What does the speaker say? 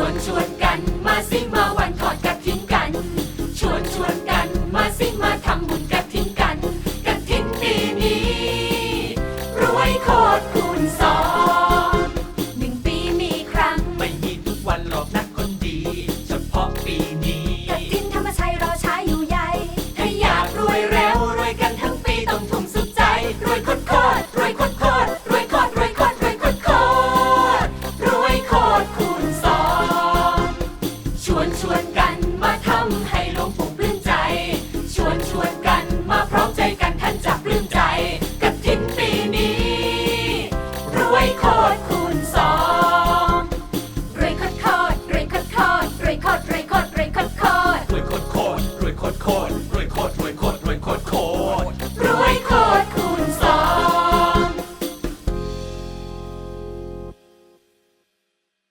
วนชวนกันมาสิมาวันทอดกระถินกัน ชวนชวนกันมาสิมาทำบุญ วนชวนกันมาทำให้หลวงปู่ปลื้มใจ ชวนชวนกันมาพร้อมใจกันท่านจะปลื้มใจกฐินปีนี้ รวยโคตรคูณสองรวยโคตรโคตรรวยโคตรโคตรรวยโคตรรวยโคตรรวยโคตรโคตรรวยโคตรโคตรรวยโคตรโคตรรวยโคตรรวยโคตรรวยโคตรโคตรรวยโคตร